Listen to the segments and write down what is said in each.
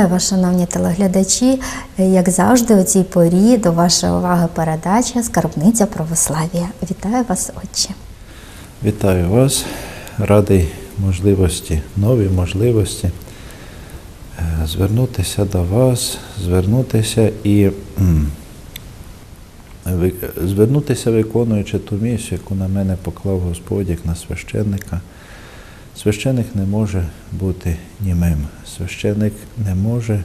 Вітаю вас, шановні телеглядачі. Як завжди, у цій порі до вашої уваги передача Скарбниця православ'я. Вітаю вас, отче. Вітаю вас, радий можливості, нові можливості е, звернутися до вас, звернутися і звернутися, виконуючи ту місію, яку на мене поклав Господь як на священника. Священик не може бути німим. Священик не може,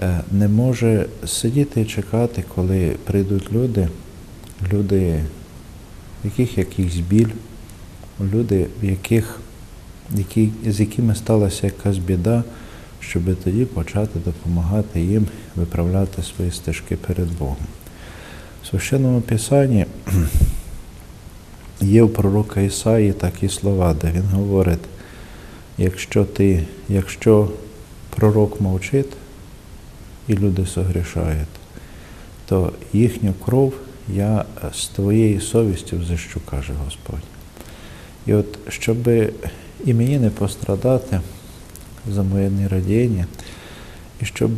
е, не може сидіти і чекати, коли прийдуть люди, люди в яких якийсь біль, люди, в яких, які, з якими сталася якась біда, щоб тоді почати допомагати їм виправляти свої стежки перед Богом. В священному Писанні є у пророка Ісаї такі слова, де він говорить, якщо ти, якщо пророк мовчить і люди согрішають, то їхню кров я з твоєю совістю взищу, каже Господь. І от, щоб і мені не пострадати за моє нерадіння, і щоб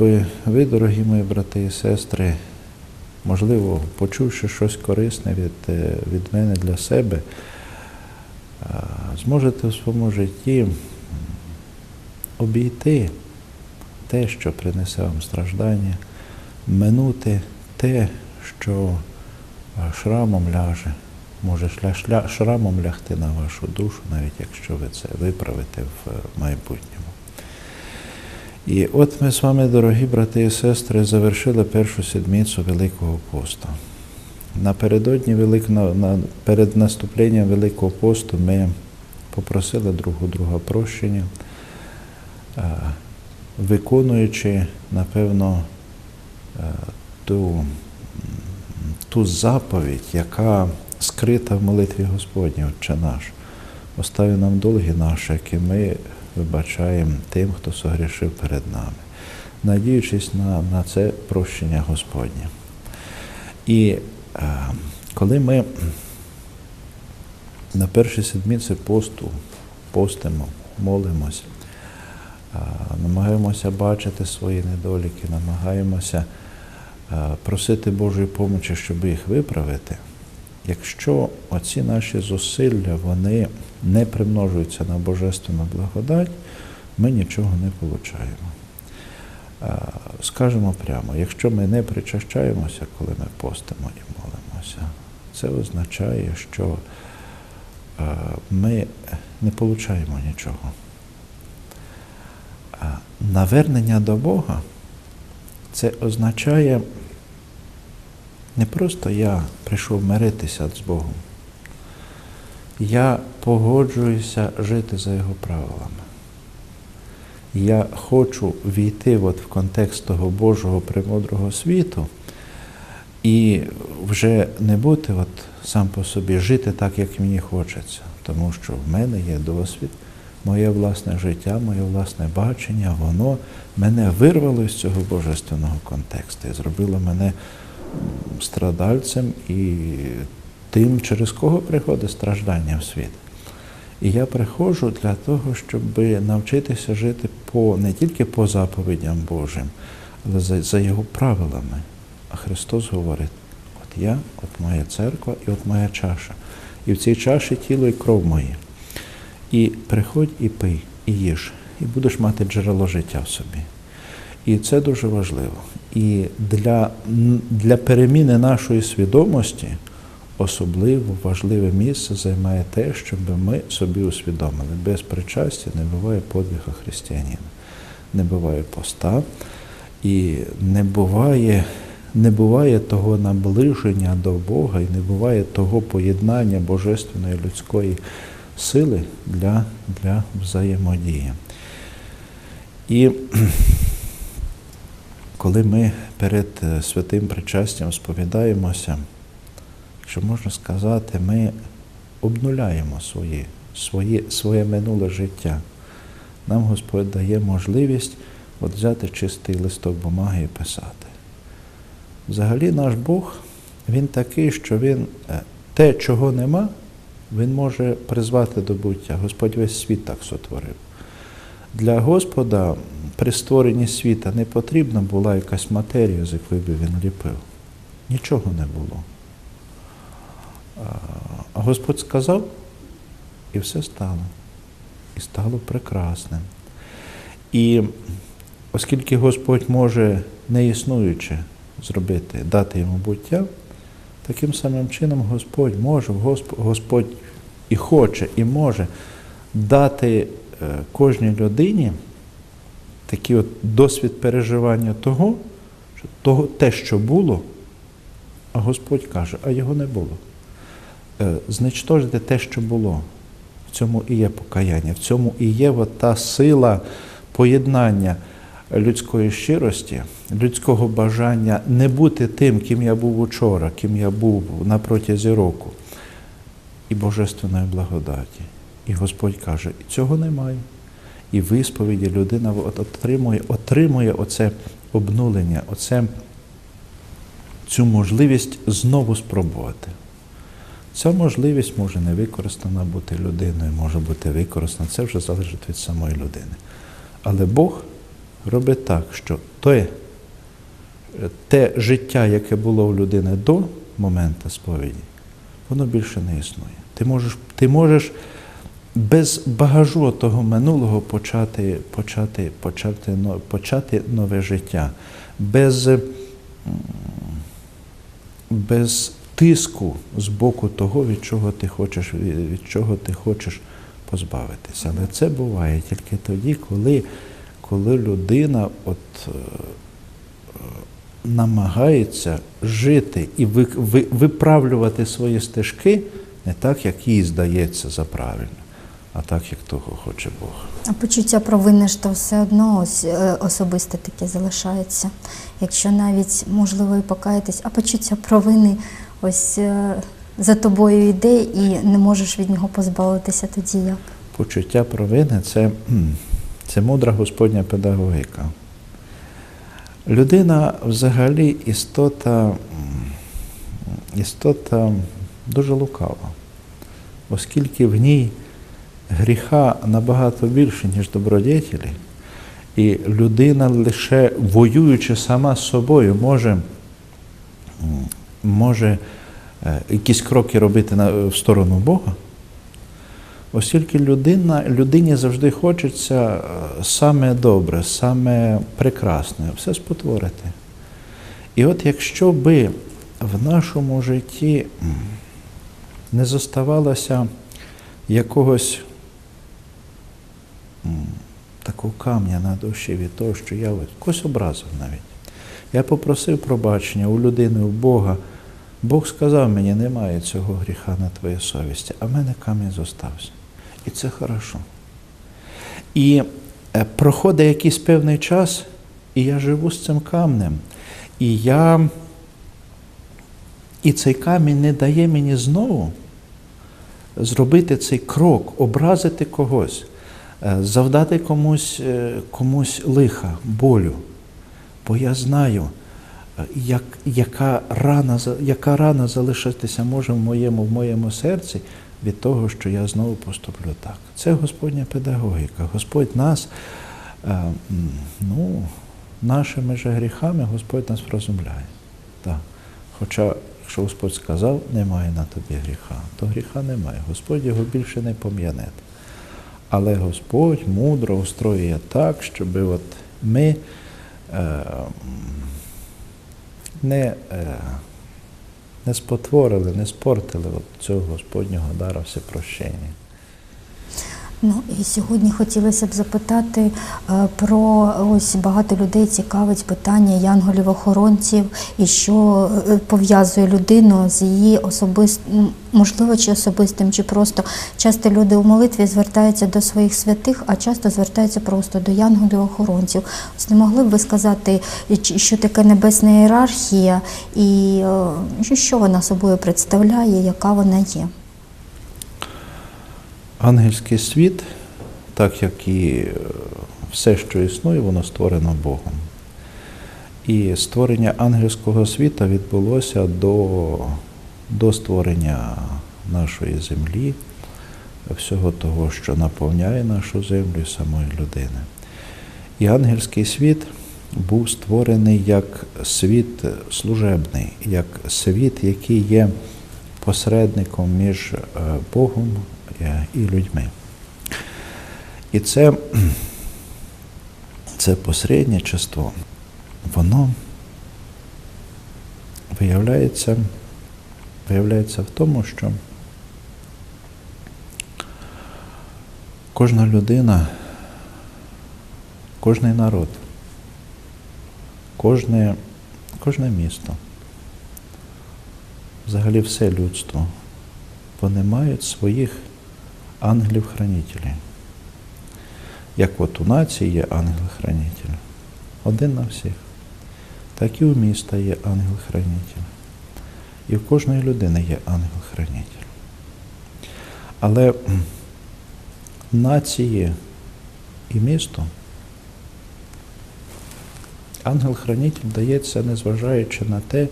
ви, дорогі мої брати і сестри, можливо, почувши щось корисне від, е, від мене для себе, зможете в своєму житті обійти те, що принесе вам страждання, минути те, що шрамом ляже, може шрамом лягти на вашу душу, навіть якщо ви це виправите в е, майбутньому. І от ми з вами, дорогі брати і сестри, завершили першу седмицю Великого посту. Напередодні велик, на, на, перед наступленням Великого посту ми попросили друг у друга прощення, виконуючи, напевно, е, ту, ту заповідь, яка скрита в молитві Господній, Отче наш. Остави нам долги наші, які ми вибачаємо тим, хто согрішив перед нами, надіючись на, на це прощення Господнє. І е, коли ми на першій седмиці посту постимо, молимося, е, намагаємося бачити свої недоліки, намагаємося е, просити Божої помочі, щоб їх виправити. Якщо оці наші зусилля вони не примножуються на божественну благодать, ми нічого не получаємо. Е, Скажемо прямо, якщо ми не причащаємося, коли ми постимо і молимося, це означає, що е, ми не получаємо нічого. Навернення до Бога це означає не просто я прийшов миритися з Богом. Я погоджуюся жити за Його правилами. Я хочу війти от в контекст того Божого премудрого світу і вже не бути от сам по собі, жити так, як мені хочеться. Тому що в мене є досвід, моє власне життя, моє власне бачення, воно мене вирвало з цього божественного контексту і зробило мене страдальцем і тим, через кого приходить страждання в світ. І я приходжу для того, щоб навчитися жити по, не тільки по заповідям Божим, але за, за його правилами. А Христос говорить: от я, от моя церква і от моя чаша. І в цій чаші тіло і кров моє. І приходь і пий, і їж, і будеш мати джерело життя в собі. І це дуже важливо. І для, для переміни нашої свідомості особливо важливе місце займає те, щоб ми собі усвідомили. Без причастя не буває подвига християнина, не буває поста і не буває, не буває того наближення до Бога і не буває того поєднання божественної людської сили для, для взаємодії. І коли ми перед е, святим причастям сповідаємося, якщо можна сказати, ми обнуляємо свої, свої, своє минуле життя. Нам Господь дає можливість от взяти чистий листок бумаги і писати. Взагалі наш Бог, Він такий, що Він е, те, чого нема, Він може призвати до буття. Господь весь світ так сотворив. Для Господа при створенні світа не потрібна була якась матерія, з якої би він ліпив. Нічого не було. А Господь сказав, і все стало. І стало прекрасним. І оскільки Господь може неіснуюче зробити, дати йому буття, таким самим чином Господь може, Господь і хоче, і може дати е, кожній людині такий от досвід переживання того, що того, те, що було, а Господь каже, а його не було. Е, Зничтожити те, що було. В цьому і є покаяння, в цьому і є та сила поєднання людської щирості, людського бажання не бути тим, ким я був учора, ким я був на протязі року, і божественної благодаті. І Господь каже, цього немає. І в ісповіді людина отримує, отримує оце обнулення, оце, цю можливість знову спробувати. Ця можливість може не використана бути людиною, може бути використана. Це вже залежить від самої людини. Але Бог робить так, що те, те життя, яке було у людини до моменту сповіді, воно більше не існує. Ти можеш, ти можеш без багажу того минулого почати, почати, почати, почати нове життя, без, без тиску з боку того, від чого ти хочеш, від чого ти хочеш позбавитися. Але це буває тільки тоді, коли, коли людина от, е, намагається жити і ви- ви- виправлювати свої стежки не так, як їй здається за правильно, а так, як того хоче Бог. А почуття провини ж то все одно ось, е, особисте таке залишається. Якщо навіть можливо і покаятись, а почуття провини ось е, за тобою йде і не можеш від нього позбавитися тоді як. Почуття провини це, це мудра Господня педагогіка. Людина взагалі істота, істота дуже лукава, оскільки в ній гріха набагато більше, ніж добродетелі, і людина лише воюючи сама з собою, може, може е, якісь кроки робити в сторону Бога. Оскільки людина, людині завжди хочеться е, саме добре, саме прекрасне, все спотворити. І от якщо би в нашому житті не зоставалося якогось такого камня на душі від того, що я ось когось образив навіть. Я попросив пробачення у людини, у Бога. Бог сказав мені, немає цього гріха на твоїй совісті, а в мене камінь зостався. І це хорошо. І е, проходить якийсь певний час, і я живу з цим камнем. І я. І цей камінь не дає мені знову зробити цей крок, образити когось, е, завдати комусь, е, комусь лиха, болю. Бо я знаю, як, яка, рана, яка рана залишитися може в моєму, в моєму серці від того, що я знову поступлю так. Це Господня педагогіка. Господь нас, е, ну, нашими же гріхами Господь нас врозумляє. Так. Хоча, якщо Господь сказав, немає на тобі гріха, то гріха немає. Господь його більше не пом'яне. Але Господь мудро устроює так, щоб от ми е, не, е, не спотворили, не спортили от цього Господнього дара всепрощення. Ну і сьогодні хотілося б запитати е, про ось багато людей цікавить питання янголів-охоронців і що е, пов'язує людину з її особистим, можливо, чи особистим, чи просто часто люди у молитві звертаються до своїх святих, а часто звертаються просто до янголів-охоронців. Ось не могли б ви сказати, що таке небесна ієрархія і е, що вона собою представляє, яка вона є? Ангельський світ, так як і е, все, що існує, воно створено Богом. І створення ангельського світа відбулося до, до створення нашої землі, всього того, що наповняє нашу землю самої людини. І ангельський світ був створений як світ служебний, як світ, який є посередником між е, Богом е, і людьми. І це, це посередничество, воно виявляється, виявляється в тому, що кожна людина, кожний народ, кожне, кожне місто, взагалі все людство, вони мають своїх ангелів-хранителів. Як от у нації є ангел-хранитель, один на всіх, так і у міста є ангел-хранитель. І в кожної людини є ангел-хранитель. Але нації і місту ангел-хранитель дається, незважаючи на те,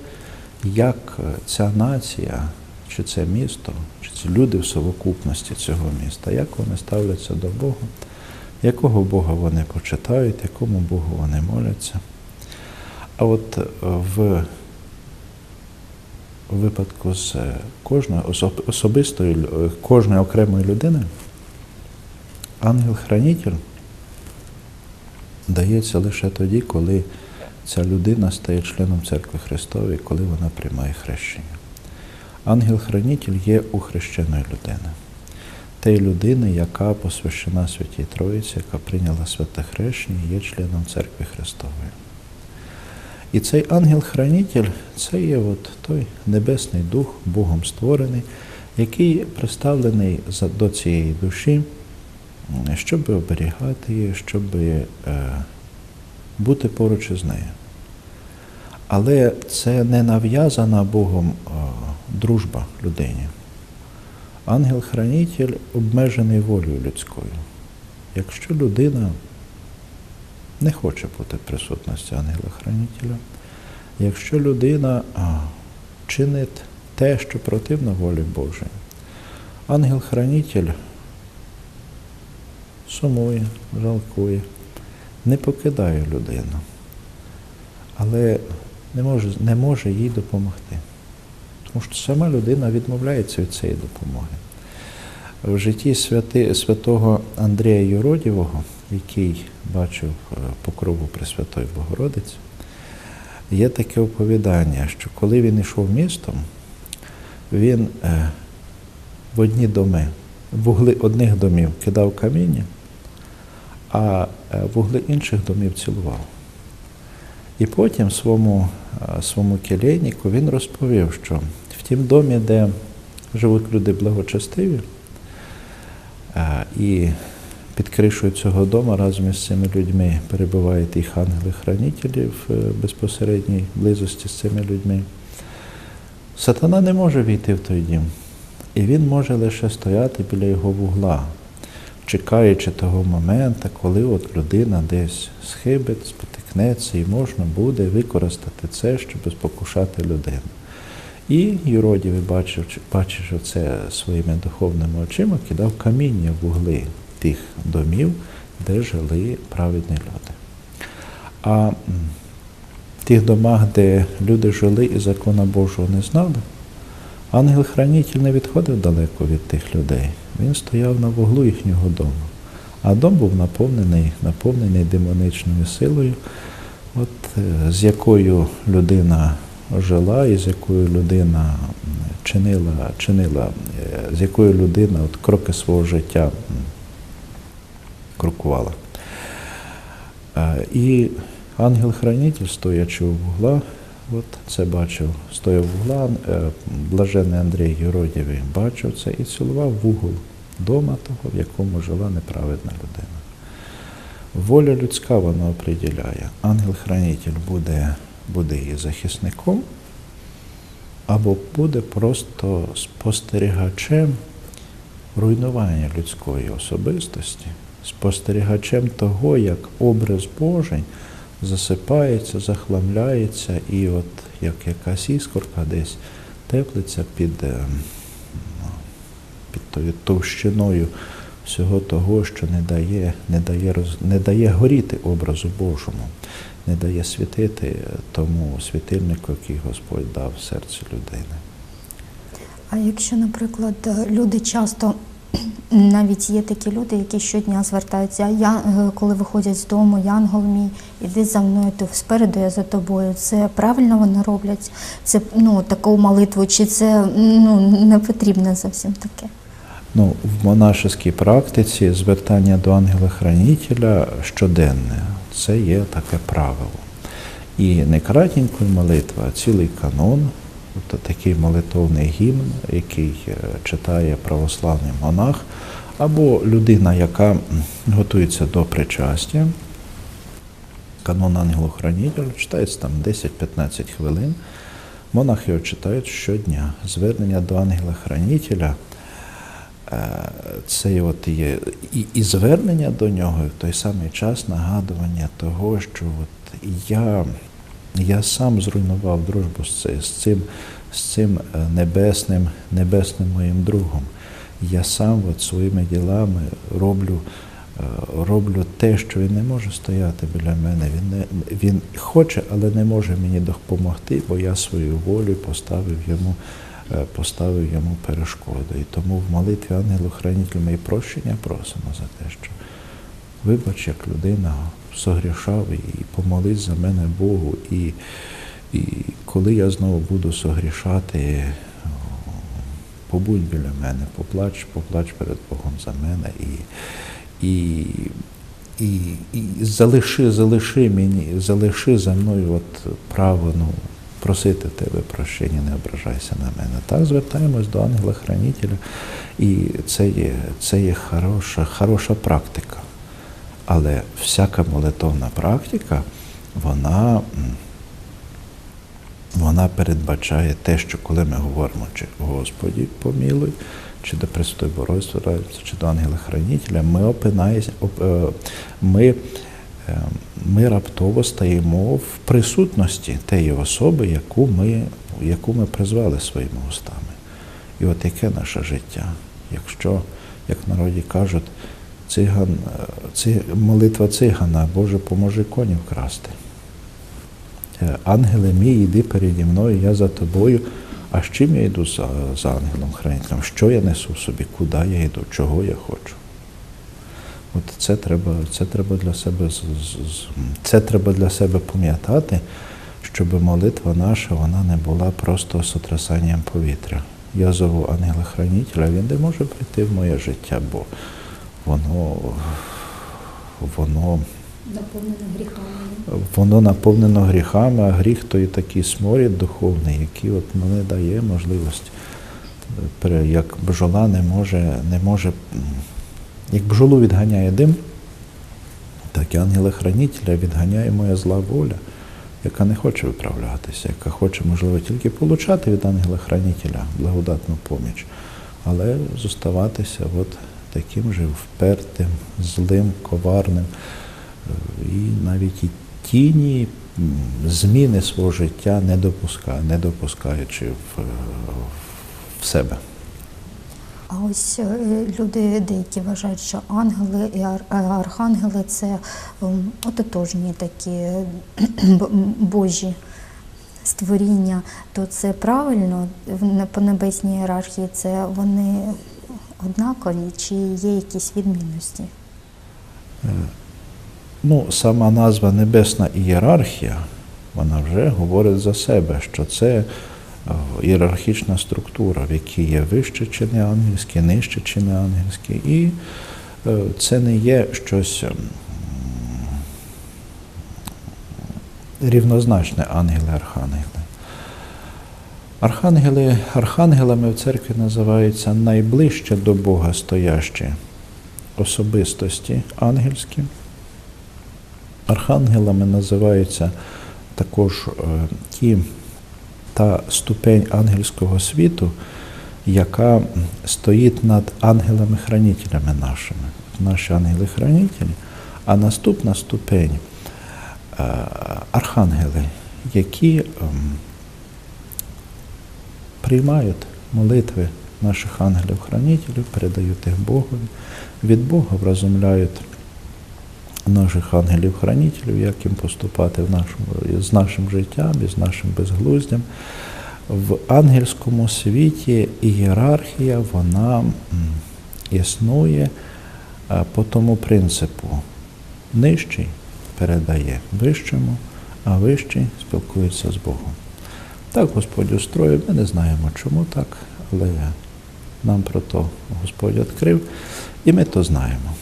як ця нація, чи це місто, чи ці люди в совокупності цього міста, як вони ставляться до Бога, якого Бога вони почитають, якому Богу вони моляться. А от е, в випадку з кожною особистою, е, кожної окремої людини, ангел-хранитель дається лише тоді, коли ця людина стає членом церкви Христової, коли вона приймає хрещення. Ангел-хранитель є у хрещеної людини. Тієї людини, яка посвящена Святій Троїці, яка прийняла святе хрещення, є членом церкви Христової. І цей ангел-хранитель це є от той Небесний Дух, Богом створений, який представлений до цієї душі, щоб оберігати її, щоб е, бути поруч із нею. Але це не нав'язана Богом е, дружба людині. Ангел-хранитель обмежений волею людською. Якщо людина не хоче бути в присутності ангела-хранителя, якщо людина чинить те, що противно волі Божій, ангел-хранитель сумує, жалкує, не покидає людину, але не може, не може їй допомогти. Тому що сама людина відмовляється від цієї допомоги. В житті святи, святого Андрія Юродівого, який бачив е, покрову Пресвятої Богородиці, є таке оповідання, що коли він йшов містом, він е, в одні доми, в угли одних домів кидав каміння, а е, в угли інших домів цілував. І потім своєму, е, своєму келейнику він розповів, що в тім домі, де живуть люди благочестиві, е, і під кришою цього дому разом із цими людьми перебувають їх ангели-хранителі в безпосередній близості з цими людьми. Сатана не може війти в той дім, і він може лише стояти біля його вугла, чекаючи того моменту, коли от людина десь схибить, спотикнеться, і можна буде використати це, щоб спокушати людину. І Юродівий, бачив, бачивши це своїми духовними очима, кидав каміння в угли тих домів, де жили праведні люди. А в тих домах, де люди жили і закона Божого не знали, ангел-хранитель не відходив далеко від тих людей. Він стояв на вуглу їхнього дому. А дом був наповнений, наповнений демоничною силою, от, е, з якою людина жила і з якою людина чинила, чинила, е, з якою людина от, кроки свого життя крокувала. Е, І ангел-хранитель, стоячи у вугла, от це бачив, стояв вугла, е, блажений Андрій Юродєвий бачив це і цілував вугол дома того, в якому жила неправедна людина. Воля людська вона оприділяє. Ангел-хранитель буде, буде її захисником, або буде просто спостерігачем руйнування людської особистості, спостерігачем того, як образ Божий засипається, захламляється, і от як якась іскорка десь теплиться під, е, під тою товщиною всього того, що не дає, не дає, не дає горіти образу Божому, не дає світити тому світильнику, який Господь дав в серці людини. А якщо, наприклад, люди часто навіть є такі люди, які щодня звертаються, я е, коли виходять з дому, янгол мій, іди за мною, ти спереду я за тобою. Це правильно вони роблять? Це ну таку молитву, чи це ну не потрібно зовсім таке? Ну, в монашеській практиці звертання до ангела-хранителя щоденне. Це є таке правило. І не кратенька молитва, а цілий канон, тобто такий молитовний гімн, який е, читає православний монах, або людина, яка готується до причастя. Канон ангелу-хранителю читається там 10-15 хвилин. Монахи його читають щодня. Звернення до ангела-хранителя е, це от є і, і звернення до нього, і в той самий час нагадування того, що от я, я сам зруйнував дружбу з цим, з цим, е, небесним, небесним моїм другом. Я сам от своїми ділами роблю, е, роблю те, що він не може стояти біля мене. Він, не, він хоче, але не може мені допомогти, бо я свою волю поставив йому е, поставив йому перешкоду. І тому в молитві ангелу хранителю ми і прощення просимо за те, що вибач, як людина согрішав і помолись за мене Богу. І, і коли я знову буду согрішати, побудь біля мене, поплач, поплач перед Богом за мене і, і, і, і залиши, залиши мені, залиши за мною от право ну, просити тебе прощення, не ображайся на мене. Так звертаємось до ангела-хранителя, і це є, це є хороша, хороша практика. Але всяка молитовна практика, вона, вона передбачає те, що коли ми говоримо, чи Господі помілуй, чи до Пресвятої Богородиці, чи до ангела-хранителя, ми опинаємося, оп- е, ми, е, ми раптово стаємо в присутності тієї особи, яку ми, яку ми призвали своїми устами. І от яке наше життя? Якщо, як народі кажуть, циган, е, ци, молитва цигана, Боже, поможи коні вкрасти. Е, Ангеле мій, йди переді мною, я за тобою. А з чим я йду за, за ангелом хранителем? Що я несу собі, куди я йду, чого я хочу? От це треба, це треба для себе це треба для себе пам'ятати, щоб молитва наша вона не була просто сотрясанням повітря. Я зову ангела-хранителя, він не може прийти в моє життя, бо воно, воно Наповнено гріхами. воно наповнено гріхами, а гріх то і такий сморід духовний, який от ну, не дає можливості. Е, Як бджола не може, не може, як бджолу відганяє дим, так і ангела-хранителя відганяє моя зла воля, яка не хоче виправлятися, яка хоче, можливо, тільки получати від ангела-хранителя благодатну поміч, але зоставатися от таким же впертим, злим, коварним. Е, і навіть і тіні зміни свого життя не допускає, не допускаючи в, в себе. А ось е, люди деякі вважають, що ангели і е, архангели це ототожні такі е, божі створіння. То це правильно по небесній ієрархії це вони однакові чи є якісь відмінності? Ну, сама назва Небесна ієрархія, вона вже говорить за себе, що це е, ієрархічна структура, в якій є вище чини ангельські, нижче чини ангельські. І е, це не є щось ем, рівнозначне ангели-архангели. Архангели, архангелами в церкві називаються найближче до Бога стоящі особистості ангельські. Архангелами називаються також е, ті, та ступень ангельського світу, яка стоїть над ангелами-хранителями нашими. Наші ангели-хранителі. А наступна ступень е, архангели, які ем, приймають молитви наших ангелів-хранителів, передають їх Богові, від Бога вразумляють наших ангелів-хранителів, як їм поступати в нашому, з нашим життям і з нашим безглуздям. В ангельському світі ієрархія вона існує по тому принципу. Нижчий передає вищому, а вищий спілкується з Богом. Так Господь устроїв, ми не знаємо, чому так, але нам про то Господь відкрив, і ми то знаємо.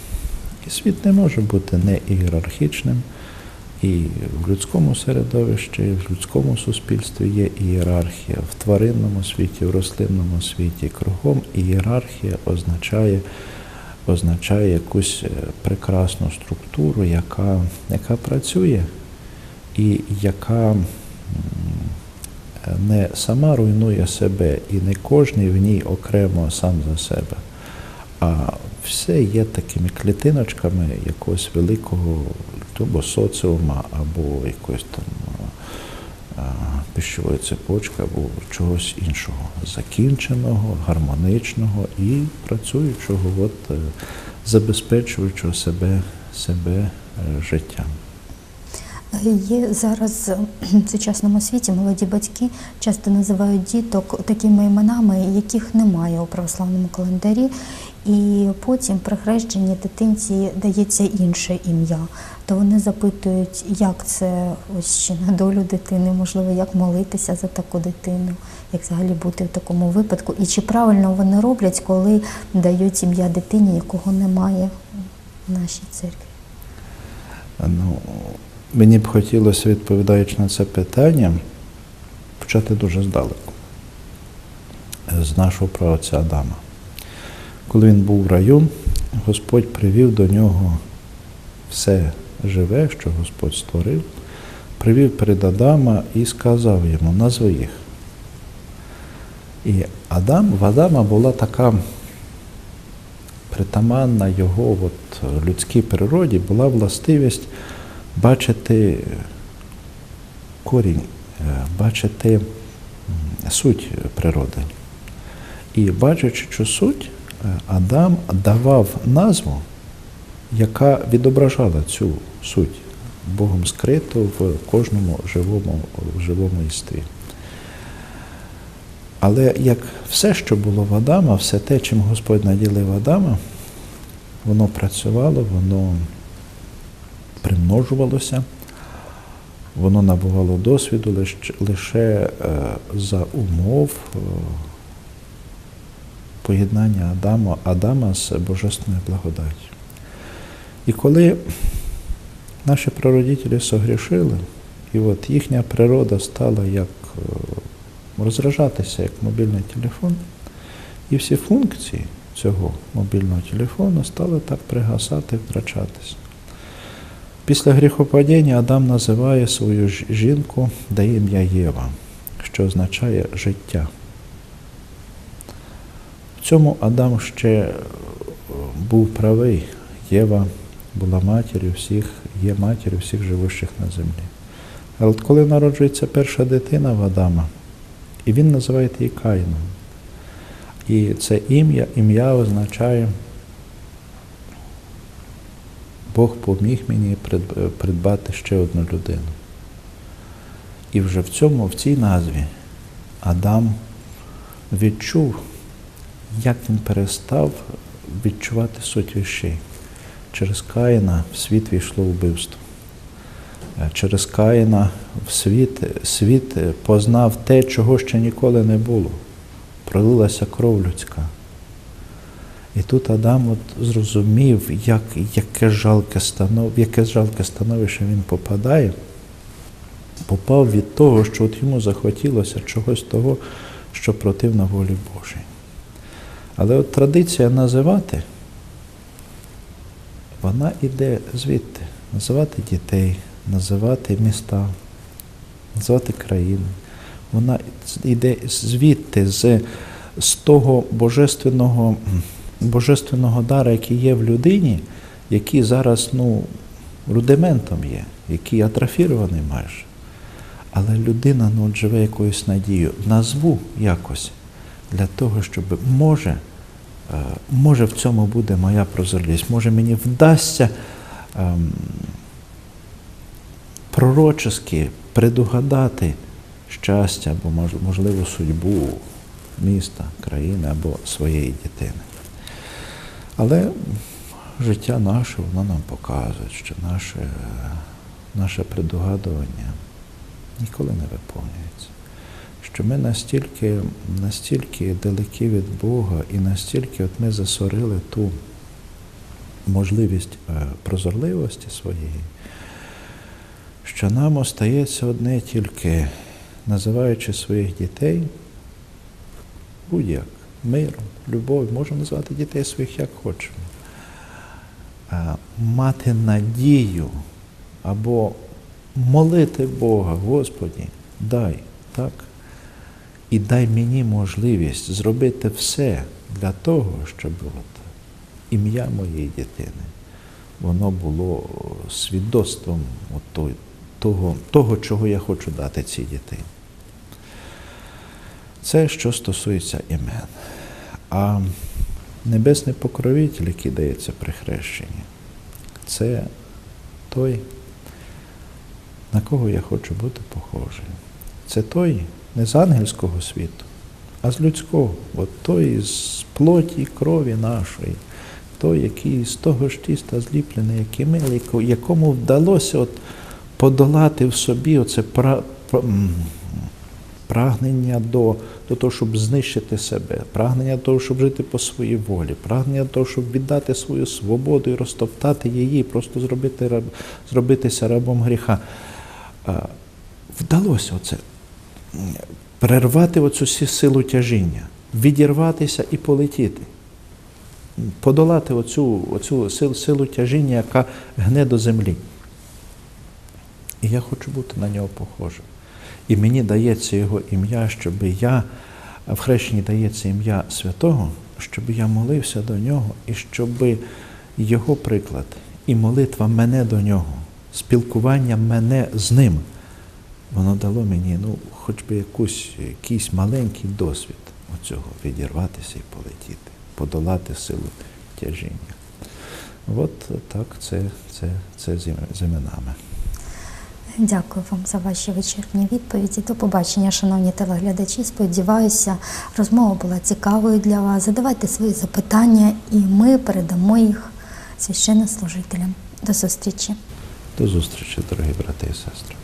І світ не може бути не ієрархічним, і в людському середовищі, і в людському суспільстві є ієрархія, в тваринному світі, в рослинному світі. Кругом ієрархія означає, означає якусь е, прекрасну структуру, яка, яка працює і яка не сама руйнує себе, і не кожний в ній окремо сам за себе, а все є такими клітиночками якогось великого або соціума, або якоїсь там пищової цепочки, або чогось іншого, закінченого, гармоничного і працюючого, от, е, забезпечуючого себе, себе е, життям. Є зараз в сучасному світі молоді батьки часто називають діток такими іменами, яких немає у православному календарі, і потім при хрещенні дитинці дається інше ім'я. То вони запитують, як це ось ще на долю дитини, можливо, як молитися за таку дитину, як взагалі бути в такому випадку, і чи правильно вони роблять, коли дають ім'я дитині, якого немає в нашій церкві. Ну, мені б хотілося, відповідаючи на це питання, почати дуже здалеку, з нашого праотця Адама. Коли він був в раю, Господь привів до нього все живе, що Господь створив, привів перед Адама і сказав йому, назви їх. І Адам, в Адама була така притаманна його от, людській природі, була властивість бачити корінь, е, бачити суть природи. І бачачи цю суть, е, Адам давав назву, яка відображала цю суть, Богом скриту в кожному живому, живому істві. Але як все, що було в Адама, все те, чим Господь наділив Адама, воно працювало, воно примножувалося, воно набувало досвіду лише, лише за умов е, поєднання Адама, Адама з Божественною благодаттю. І коли наші прародителі согрішили, і от їхня природа стала як е, розражатися як мобільний телефон, і всі функції цього мобільного телефону стали так пригасати, втрачатися. Після гріхопадіння Адам називає свою жінку, дає ім'я Єва, що означає життя. В цьому Адам ще е, був правий. Єва була матір'ю всіх, є матір'ю всіх живущих на землі. Але коли народжується перша дитина в Адама, і він називає її Каїном. І це ім'я, ім'я означає Бог поміг мені придбати ще одну людину. І вже в цьому, в цій назві Адам відчув, як він перестав відчувати суть вещей. Через Каїна в світ війшло вбивство. Е, Через Каїна в світ, світ познав те, чого ще ніколи не було. Пролилася кров людська. І тут Адам от зрозумів, як, яке, жалке станов, яке жалке становище він попадає, попав від того, що от йому захотілося чогось того, що противно волі Божій. Але от традиція називати, вона йде звідти. Називати дітей, називати міста, називати країни. Вона йде звідти, з, з того божественного, божественного дара, який є в людині, який зараз ну, рудиментом є, який атрофірований майже. Але людина ну, от живе якоюсь надією. Назву якось. для того, щоб може, е, може в цьому буде моя прозорливість, може мені вдасться ем, пророчески предугадати щастя або мож- можливо судьбу міста, країни або своєї дитини. Але життя наше, воно нам показує, що наше, наше предугадування ніколи не виповнюється. Що ми настільки, настільки далекі від Бога і настільки от ми засорили ту можливість е, прозорливості своєї, що нам остається одне тільки, називаючи своїх дітей будь-як, миром, любов'ю, можемо називати дітей своїх як хочемо. А, Мати надію або молити Бога, Господі, дай, так? І дай мені можливість зробити все для того, щоб от ім'я моєї дитини, воно було свідоцтвом от того, того, чого я хочу дати цій дитині. Це що стосується імен. А небесний покровитель, який дається при хрещенні, це той, на кого я хочу бути похожий. Це той не з ангельського світу, а з людського. От той з плоті і крові нашої, той, який з того ж тіста зліплений, який милий, яко- якому вдалося от подолати в собі оце пра, прагнення до, до того, щоб знищити себе, прагнення до того, щоб жити по своїй волі, прагнення до того, щоб віддати свою свободу і розтоптати її, просто зробити, зробитися рабом гріха. Вдалося оце перервати оцю силу тяжіння, відірватися і полетіти. Подолати оцю, оцю силу, силу тяжіння, яка гне до землі. І я хочу бути на нього похожим. І мені дається його ім'я, щоб я, в хрещенні дається ім'я святого, щоб я молився до нього, і щоб його приклад і молитва мене до нього, спілкування мене з ним, воно дало мені ну, хоч би якусь, якийсь маленький досвід оцього відірватися і полетіти, подолати силу тяжіння. От так, це, це, це з іменами. Дякую вам за ваші вичерпні відповіді. До побачення, шановні телеглядачі. Сподіваюся, розмова була цікавою для вас. Задавайте свої запитання, і ми передамо їх священнослужителям. До зустрічі. До зустрічі, дорогі брати і сестри.